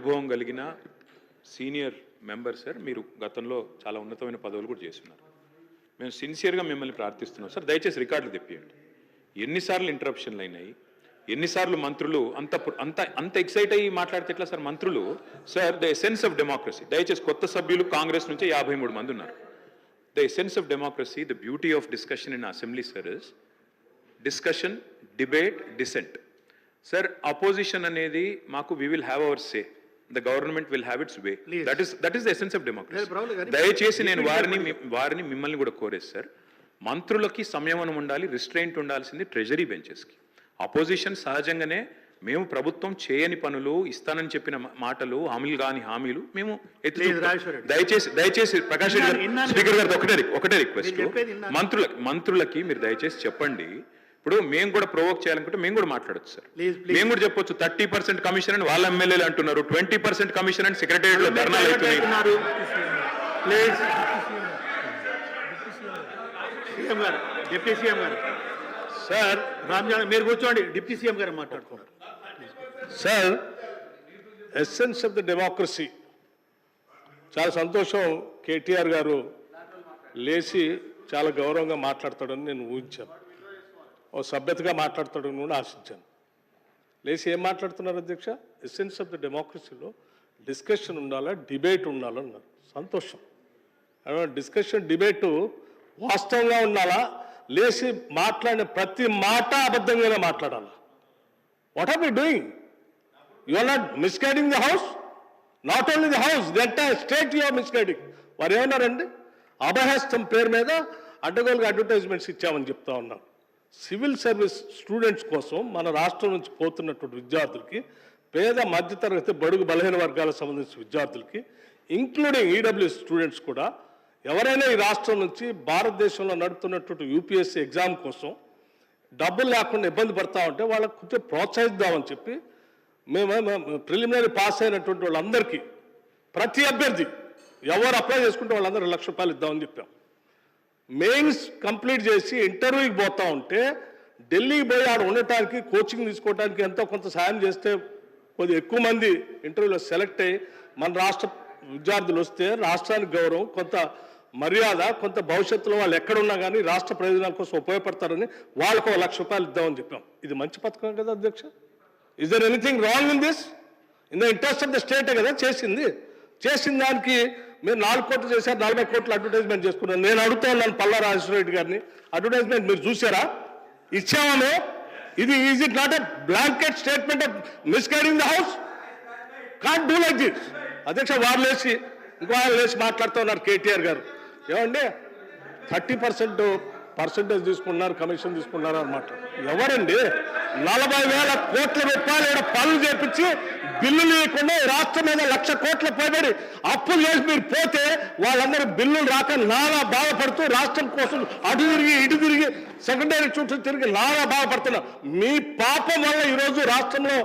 అనుభవం కలిగిన senior member sir మీరు గతంలో చాలా ఉన్నతమైన పదవులు కూడా చేస్తున్నారు. మేము సిన్సియర్గా మిమ్మల్ని ప్రార్థిస్తున్నాం. సార్ దయచేసి రికార్డులు తెప్పియండి. ఎన్నిసార్లు ఇంటరప్షన్లు అయినాయి? ఎన్నిసార్లు మంత్రులు? అంత అంత అంత ఎక్సైట్ అయ్యి మాట్లాడితే ఎట్లా సార్ మంత్రులు? Sir the essence of democracy. దయచేసి కొత్త సభ్యులు కాంగ్రెస్ నుంచి యాభై మూడు మంది ఉన్నారు. The essence of democracy the beauty of discussion in assembly sir is discussion debate dissent. Sir opposition అనేది మాకు we will have our say. The government will have its way. That is that is the essence of democracy దయచేసి నేను వారిని వారిని మిమ్మల్ని కూడా కోరేది sir మంత్రులకి సంయమనం ఉండాలి రిస్ట్రెయింట్ ఉండాల్సింది ట్రెజరీ బెంచెస్కి అపోజిషన్ సహజంగానే మేము ప్రభుత్వం చేయని పనులు ఇస్తానని చెప్పిన మాటలు హామీలు కాని హామీలు మేము. దయచేసి దయచేసి ప్రకాష్ రెడ్డి. స్పీకర్ గారితో ఒకటే ఒకటే రిక్వెస్ట్. మంత్రులకి మంత్రులకి మీరు దయచేసి చెప్పండి ఇప్పుడు మేము కూడా ప్రొవోక్ చేయాలనుకుంటే మేము కూడా మాట్లాడొచ్చు సార్. మేము కూడా చెప్పొచ్చు థర్టీ పర్సెంట్ కమిషన్ అని వాళ్ళ ఎమ్మెల్యేలు అంటున్నారు ట్వంటీ పర్సెంట్ కమిషన్ అని సెక్రటరియట్లో ధర్నాలు అవుతున్నాయి డిప్యూటీ సీఎం గారు సార్ రామ్జాన్ మీరు కూర్చోండి డిప్యూటీ సీఎం గారు మాట్లాడుతున్నారు. Sir essence of the democracy చాలా సంతోషం కేటీఆర్ గారు లేచి చాలా గౌరవంగా మాట్లాడతాడని నేను ఊహించాను. ఓ సభ్యతగా మాట్లాడతాడు కూడా ఆశించాను. లేచి ఏం మాట్లాడుతున్నారు అధ్యక్ష? ఎసెన్స్ ఆఫ్ ద డెమోక్రసీలో డిస్కషన్ ఉండాలా డిబేట్ ఉండాలన్నారు సంతోషం. డిస్కషన్ డిబేటు వాస్తవంగా ఉండాలా? లేచి మాట్లాడిన ప్రతి మాట అబద్ధంగానే మాట్లాడాలా? What are you doing you are not misguiding the house not only the house the entire state you are misguiding వారు ఏమన్నారండి అభహస్తం పేరు మీద అడ్డగోలుగా అడ్వర్టైజ్మెంట్స్ ఇచ్చామని చెప్తా ఉన్నాం. సివిల్ సర్వీస్ స్టూడెంట్స్ కోసం మన రాష్ట్రం నుంచి పోతున్నటువంటి విద్యార్థులకి పేద మధ్యతరగతి బడుగు బలహీన వర్గాలకు సంబంధించిన విద్యార్థులకి ఇంక్లూడింగ్ ఈడబ్ల్యూఎస్ స్టూడెంట్స్ కూడా ఎవరైనా ఈ రాష్ట్రం నుంచి భారతదేశంలో నడుపుతున్నటువంటి యూపీఎస్సీ ఎగ్జామ్ కోసం డబ్బులు లేకుండా ఇబ్బంది పడతా ఉంటే వాళ్ళకు కొంచెం ప్రోత్సహిద్దామని చెప్పి మేము ప్రిలిమినరీ పాస్ అయినటువంటి వాళ్ళందరికీ ప్రతి అభ్యర్థి ఎవరు అప్లై చేసుకుంటే వాళ్ళందరూ లక్ష రూపాయలు ఇద్దామని చెప్పాం. మెయిన్స్ కంప్లీట్ చేసి ఇంటర్వ్యూకి పోతా ఉంటే ఢిల్లీకి పోయి ఆడ ఉండటానికి కోచింగ్ తీసుకోవడానికి ఎంతో కొంత సాయం చేస్తే కొద్ది ఎక్కువ మంది ఇంటర్వ్యూలో సెలెక్ట్ అయ్యి మన రాష్ట్ర విద్యార్థులు వస్తే రాష్ట్రానికి గౌరవం కొంత మర్యాద కొంత భవిష్యత్తులో వాళ్ళు ఎక్కడున్నా కానీ రాష్ట్ర ప్రయోజనాల కోసం ఉపయోగపడతారని వాళ్ళకు ఒక లక్ష రూపాయలు ఇద్దామని చెప్పాం. ఇది మంచి పథకం కదా అధ్యక్ష. Is there anything wrong in this in the interest of the స్టేటే కదా చేసింది. చేసిన దానికి మీరు నాలుగు కోట్లు చేశారు నలభై కోట్లు అడ్వర్టైజ్మెంట్ చేసుకున్నారు. నేను అడుగుతా ఉన్నాను పల్లా రాజేశ్వర రెడ్డి గారిని. అడ్వర్టైజ్మెంట్ మీరు చూసారా ఇచ్చామా ఇది is it not a blanket statement of misguiding the house can't do like this అధ్యక్ష వారు లేచి ఇంకో వాళ్ళు లేచి మాట్లాడుతూ ఉన్నారు కేటీఆర్ గారు. ఏమండి? థర్టీ పర్సెంట్ పర్సెంటేజ్ తీసుకున్నారు కమిషన్ తీసుకున్నారు అనమాట ఎవరండి? నలభై వేల కోట్ల రూపాయలు ఇక్కడ పనులు చేపించి బిల్లు లేకుండా రాష్ట్రం మీద లక్ష కోట్ల పైబడి అప్పులు చేసి మీరు పోతే వాళ్ళందరూ బిల్లులు రాక నానా బాధపడుతూ రాష్ట్రం కోసం అటు తిరిగి ఇటు తిరిగి సెకండరీ చుట్టూ తిరిగి నానా బాధపడుతున్నారు. మీ పాపం వల్ల ఈరోజు రాష్ట్రంలో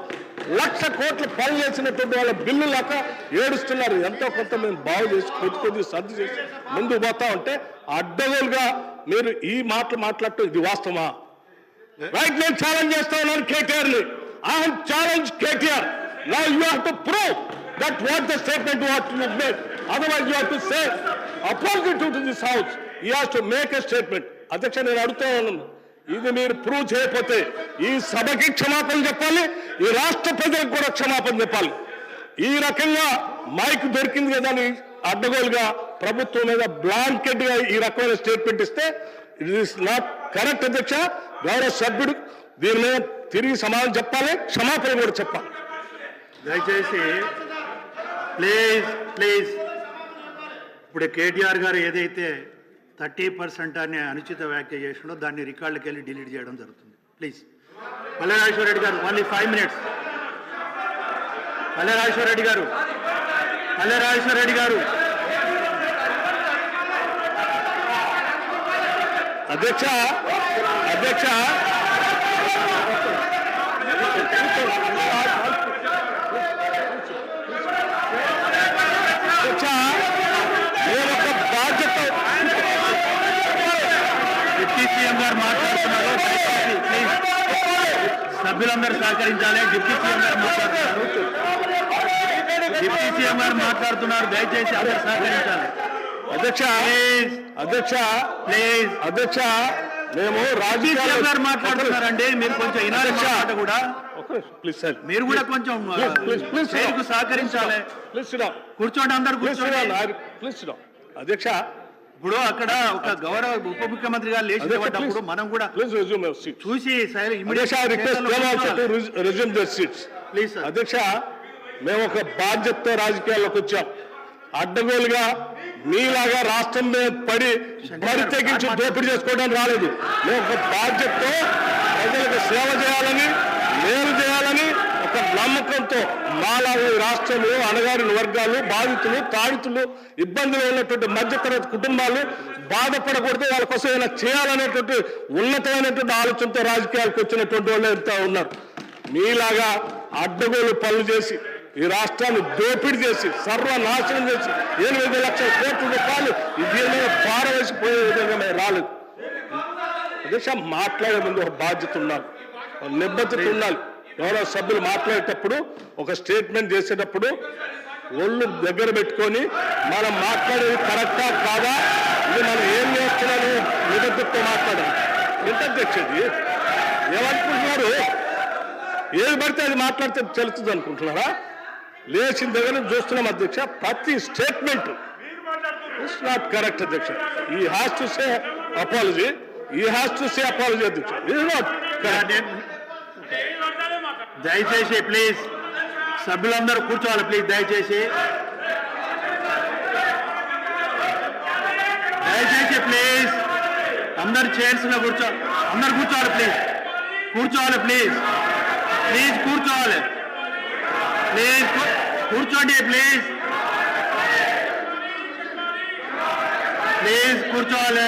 లక్ష కోట్ల పనులు చేసినటువంటి వాళ్ళ బిల్లు లేక ఏడుస్తున్నారు. ఎంతో కొంత మేము బాగు చేసి కొద్ది కొద్ది సర్ది చేసి ముందుకు పోతా ఉంటే అడ్డగోలుగా మీరు ఈ మాటలు మాట్లాడటం ఇది వాస్తవమా? రైట్ నేను ఛాలెంజ్ చేస్తా ఉన్నాను కేటీఆర్ని I challenge KTR. Now you have to prove that what the statement what you made otherwise you have to say opposite to this house you have to make a statement అధ్యక్ష నేను అడుగుతా ఉన్నాను. ఇది మీరు prove చేయకపోతే ఈ సభకి క్షమాపణ చెప్పాలి ఈ రాష్ట్ర ప్రజలకు కూడా క్షమాపణ చెప్పాలి. ఈ రకంగా మైక్ దొరికింది కదా అని అడ్డగోలుగా ప్రభుత్వం మీద బ్లాంకెట్గా ఈ రకమైన స్టేట్మెంట్ ఇస్తే ఇట్ ఇస్ నాట్ కరెక్ట్ అధ్యక్ష గౌరవ సభ్యుడు దీని మీద తిరిగి సమాధానం చెప్పాలి క్షమాపణ కూడా చెప్పాలి. దయచేసి ప్లీజ్ ప్లీజ్. ఇప్పుడు కేటీఆర్ గారు ఏదైతే థర్టీ పర్సెంట్ అనే అనుచిత వ్యాఖ్య చేసిండో దాన్ని రికార్డుకి వెళ్ళి డిలీట్ చేయడం జరుగుతుంది. Please. Pallerajeshwara Reddy garu only five minutes Pallerajeshwara Reddy garu Pallerajeshwara Reddy గారు. అధ్యక్ష అధ్యక్ష నేను ఒక బాధ్యత డిప్యూటీ సీఎం గారు మాట్లాడుతున్నారు ప్లీజ్ సభ్యులందరూ సహకరించాలి డిప్యూటీ సీఎం గారు మాట్లాడుతున్నారు డిప్యూటీ సీఎం గారు మాట్లాడుతున్నారు దయచేసి అందరూ సహకరించాలి అధ్యక్ష అధ్యక్ష ప్లీజ్ అధ్యక్ష మేము సీఎం గారు మాట్లాడుతున్నారండి మీరు కొంచెం మాట కూడా ప్లీజ్ సార్ మీరు కూడా కొంచెం సహకరించాలి ప్లీజ్ కూర్చోండి అందరు ప్లీజ్ కూర్చోండి ప్లీజ్ అధ్యక్ష ఇప్పుడు అక్కడ ఒక గౌరవ ఉప ముఖ్యమంత్రి గారు లేచి నిలబడ్డప్పుడు మనం కూడా ప్లీజ్ రెజ్యూమ్ యువర్ సీట్ చూసి అధ్యక్ష request them also to resume their seats please అధ్యక్ష మేము ఒక బాధ్యతతో రాజకీయాల్లోకి వచ్చాం. అడ్డగోలుగా మీలాగా రాష్ట్రం మీద పడి బరి తెగించి దోపిడీ చేసుకోవడానికి రాలేదు. మేము ఒక బాధ్యతతో ప్రజలకు సేవ చేయాలని మేలు చేయాలని నమ్మకంతో మాలాగా ఈ రాష్ట్రంలో అణగారిన వర్గాలు బాధితులు తాడితులు ఇబ్బందులు ఉన్నటువంటి మధ్యతరగతి కుటుంబాలు బాధపడకూడదు. వాళ్ళ కోసం ఏమైనా చేయాలనేటువంటి ఉన్నతమైనటువంటి ఆలోచనతో రాజకీయాలకు వచ్చినటువంటి వాళ్ళు ఎంత ఉన్నారు. మీలాగా అడ్డగోలు పనులు చేసి ఈ రాష్ట్రాన్ని దోపిడీ చేసి సర్వనాశనం చేసి ఎనిమిది లక్షల కోట్ల రూపాయలు ఇది దీని పారవేసిపోయే విధంగా మేము రాలేదు. అధ్యక్ష మాట్లాడే ముందు ఒక బాధ్యత ఉండాలి. నిబద్ధత ఉండాలి. గౌరవ సభ్యులు మాట్లాడేటప్పుడు ఒక స్టేట్మెంట్ చేసేటప్పుడు ఒళ్ళు దగ్గర పెట్టుకొని మనం మాట్లాడేది కరెక్టా కాదా? ఇది మనం ఏం చేస్తున్నాము నిబద్ధతతో మాట్లాడాలి ఎంత అధ్యక్ష ఏమనుకుంటున్నారు? ఏది పడితే అది మాట్లాడితే తెలుస్తుంది అనుకుంటున్నారా? లేచిన దగ్గర నుంచి చూస్తున్నాం అధ్యక్ష ప్రతి స్టేట్మెంట్ ఇట్స్ నాట్ కరెక్ట్ అధ్యక్ష. He has to say apology he has to say apology అధ్యక్ష. ఇట్ నాట్ కరెక్ట్ దయచేసి ప్లీజ్ సభ్యులందరూ కూర్చోవాలి ప్లీజ్ దయచేసి. దయచేసి ప్లీజ్ అందరు చైర్స్లో కూర్చో అందరు కూర్చోవాలి ప్లీజ్. కూర్చోవాలి ప్లీజ్. ప్లీజ్ కూర్చోవాలి. ప్లీజ్ కూర్చోండి ప్లీజ్. ప్లీజ్ కూర్చోవాలి.